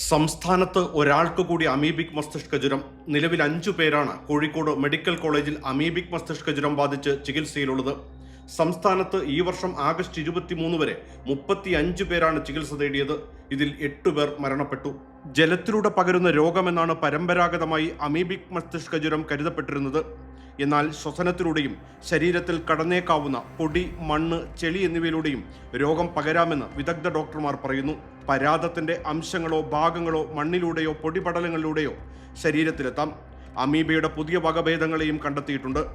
സംസ്ഥാനത്ത് ഒരാൾക്ക് കൂടി അമീബിക് മസ്തിഷ്ക ജ്വരം. നിലവിൽ അഞ്ചു പേരാണ് കോഴിക്കോട് മെഡിക്കൽ കോളേജിൽ അമീബിക് മസ്തിഷ്ക ജ്വരം ബാധിച്ച് ചികിത്സയിലുള്ളത്. സംസ്ഥാനത്ത് ഈ വർഷം ആഗസ്റ്റ് ഇരുപത്തിമൂന്ന് വരെ മുപ്പത്തി അഞ്ച് പേരാണ് ചികിത്സ തേടിയത്. ഇതിൽ എട്ട് പേർ മരണപ്പെട്ടു. ജലത്തിലൂടെ പകരുന്ന രോഗമെന്നാണ് പരമ്പരാഗതമായി അമീബിക് മസ്തിഷ്ക ജ്വരം കരുതപ്പെട്ടിരുന്നത്. എന്നാൽ ശ്വസനത്തിലൂടെയും ശരീരത്തിൽ കടന്നേക്കാവുന്ന പൊടി മണ്ണ് ചെളി എന്നിവയിലൂടെയും രോഗം പകരാമെന്ന് വിദഗ്ധ ഡോക്ടർമാർ പറയുന്നു. പരാതത്തിന്റെ അംശങ്ങളോ ഭാഗങ്ങളോ മണ്ണിലൂടെയോ പൊടിപടലങ്ങളിലൂടെയോ ശരീരത്തിലെത്താം. അമീബയുടെ പുതിയ വകഭേദങ്ങളെയും കണ്ടെത്തിയിട്ടുണ്ട്.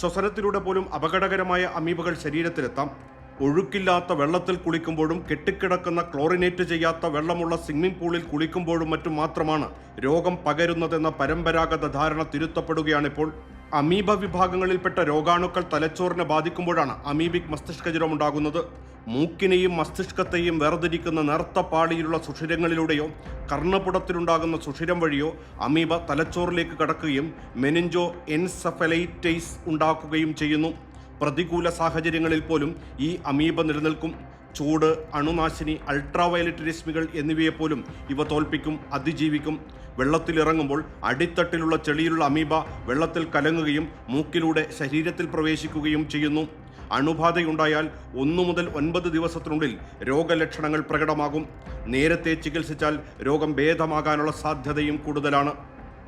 ശ്വസനത്തിലൂടെ പോലും അപകടകരമായ അമീബകൾ ശരീരത്തിലെത്താം. ഒഴുക്കില്ലാത്ത വെള്ളത്തിൽ കുളിക്കുമ്പോഴും കെട്ടിക്കിടക്കുന്ന ക്ലോറിനേറ്റ് ചെയ്യാത്ത വെള്ളമുള്ള സ്വിമ്മിംഗ് പൂളിൽ കുളിക്കുമ്പോഴും മറ്റും മാത്രമാണ് രോഗം പകരുന്നതെന്ന പരമ്പരാഗത ധാരണ തിരുത്തപ്പെടുകയാണിപ്പോൾ. അമീബ വിഭാഗങ്ങളിൽപ്പെട്ട രോഗാണുക്കൾ തലച്ചോറിനെ ബാധിക്കുമ്പോഴാണ് അമീബിക് മസ്തിഷ്ക ജ്വരം ഉണ്ടാകുന്നത്. മൂക്കിനെയും മസ്തിഷ്കത്തെയും വേർതിരിക്കുന്ന നേർത്ത പാളിയിലുള്ള സുഷിരങ്ങളിലൂടെയോ കർണപുടത്തിലുണ്ടാകുന്ന സുഷിരം വഴിയോ അമീബ തലച്ചോറിലേക്ക് കടക്കുകയും മെനിഞ്ചോ എൻസഫലൈറ്റൈസ് ഉണ്ടാക്കുകയും ചെയ്യുന്നു. പ്രതികൂല സാഹചര്യങ്ങളിൽ പോലും ഈ അമീബ നിലനിൽക്കും. ചൂട് അണുനാശിനി അൾട്രാവയലറ്റ് രശ്മികൾ എന്നിവയെപ്പോലും ഇവ തോൽപ്പിക്കും അതിജീവിക്കും. വെള്ളത്തിലിറങ്ങുമ്പോൾ അടിത്തട്ടിലുള്ള ചെളിയിലുള്ള അമീബ വെള്ളത്തിൽ കലങ്ങുകയും മൂക്കിലൂടെ ശരീരത്തിൽ പ്രവേശിക്കുകയും ചെയ്യുന്നു. അണുബാധയുണ്ടായാൽ ഒന്നു മുതൽ ഒൻപത് ദിവസത്തിനുള്ളിൽ രോഗലക്ഷണങ്ങൾ പ്രകടമാകും. നേരത്തെ ചികിത്സിച്ചാൽ രോഗം ഭേദമാകാനുള്ള സാധ്യതയും കൂടുതലാണ്.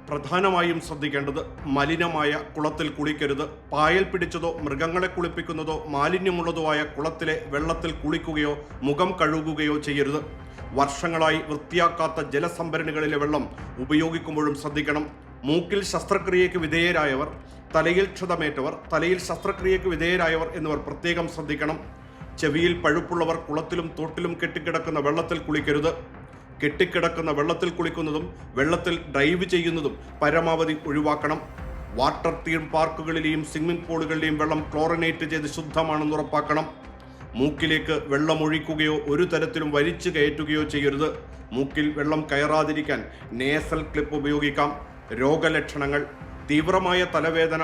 പ്രധാനമായും ശ്രദ്ധിക്കേണ്ടത് മലിനമായ കുളത്തിൽ കുളിക്കരുത് പായൽ പിടിച്ചതോ മൃഗങ്ങളെ കുളിപ്പിക്കുന്നതോ മാലിന്യമുള്ളതോ ആയ കുളത്തിലെ വെള്ളത്തിൽ കുളിക്കുകയോ മുഖം കഴുകുകയോ ചെയ്യരുത്. വർഷങ്ങളായി വൃത്തിയാക്കാത്ത ജലസംഭരണികളിലെ വെള്ളം ഉപയോഗിക്കുമ്പോഴും ശ്രദ്ധിക്കണം. മൂക്കിൽ ശസ്ത്രക്രിയയ്ക്ക് വിധേയരായവർ തലയിൽ ക്ഷതമേറ്റവർ തലയിൽ ശസ്ത്രക്രിയയ്ക്ക് വിധേയരായവർ എന്നിവർ പ്രത്യേകം ശ്രദ്ധിക്കണം. ചെവിയിൽ പഴുപ്പുള്ളവർ കുളത്തിലും തോട്ടിലും കെട്ടിക്കിടക്കുന്ന വെള്ളത്തിൽ കുളിക്കരുത്. കെട്ടിക്കിടക്കുന്ന വെള്ളത്തിൽ കുളിക്കുന്നതും വെള്ളത്തിൽ ഡ്രൈവ് ചെയ്യുന്നതും പരമാവധി ഒഴിവാക്കണം. വാട്ടർ തീം പാർക്കുകളിലെയും സ്വിമ്മിംഗ് പൂളുകളിലെയും വെള്ളം ക്ലോറിനേറ്റ് ചെയ്ത് ശുദ്ധമാണെന്ന് ഉറപ്പാക്കണം. മൂക്കിലേക്ക് വെള്ളം ഒഴിക്കുകയോ ഒരു തരത്തിലും വലിച്ചു കയറ്റുകയോ ചെയ്യരുത്. മൂക്കിൽ വെള്ളം കയറാതിരിക്കാൻ നേസൽ ക്ലിപ്പ് ഉപയോഗിക്കാം. രോഗലക്ഷണങ്ങൾ തീവ്രമായ തലവേദന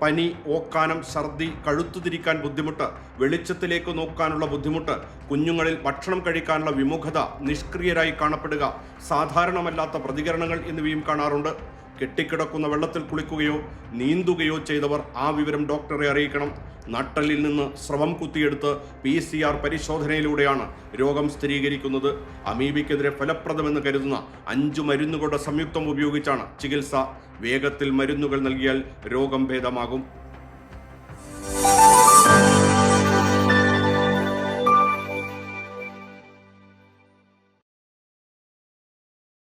പനി ഓക്കാനം ഛർദി കഴുത്തു തിരിക്കാൻ ബുദ്ധിമുട്ട് വെളിച്ചത്തിലേക്ക് നോക്കാനുള്ള ബുദ്ധിമുട്ട് കുഞ്ഞുങ്ങളിൽ ഭക്ഷണം കഴിക്കാനുള്ള വിമുഖത നിഷ്ക്രിയരായി കാണപ്പെടുക സാധാരണമല്ലാത്ത പ്രതികരണങ്ങൾ എന്നിവയും കാണാറുണ്ട്. കെട്ടിക്കിടക്കുന്ന വെള്ളത്തിൽ കുളിക്കുകയോ നീന്തുകയോ ചെയ്തവർ ആ വിവരം ഡോക്ടറെ അറിയിക്കണം. നട്ടലിൽ നിന്ന് സ്രവം കുത്തിയെടുത്ത് പി സി ആർ പരിശോധനയിലൂടെയാണ് രോഗം സ്ഥിരീകരിക്കുന്നത്. അമീബിക്കെതിരെ ഫലപ്രദമെന്ന് കരുതുന്ന അഞ്ചു മരുന്നുകളുടെ സംയുക്തം ഉപയോഗിച്ചാണ് ചികിത്സ. വേഗത്തിൽ മരുന്നുകൾ നൽകിയാൽ രോഗം ഭേദമാകും.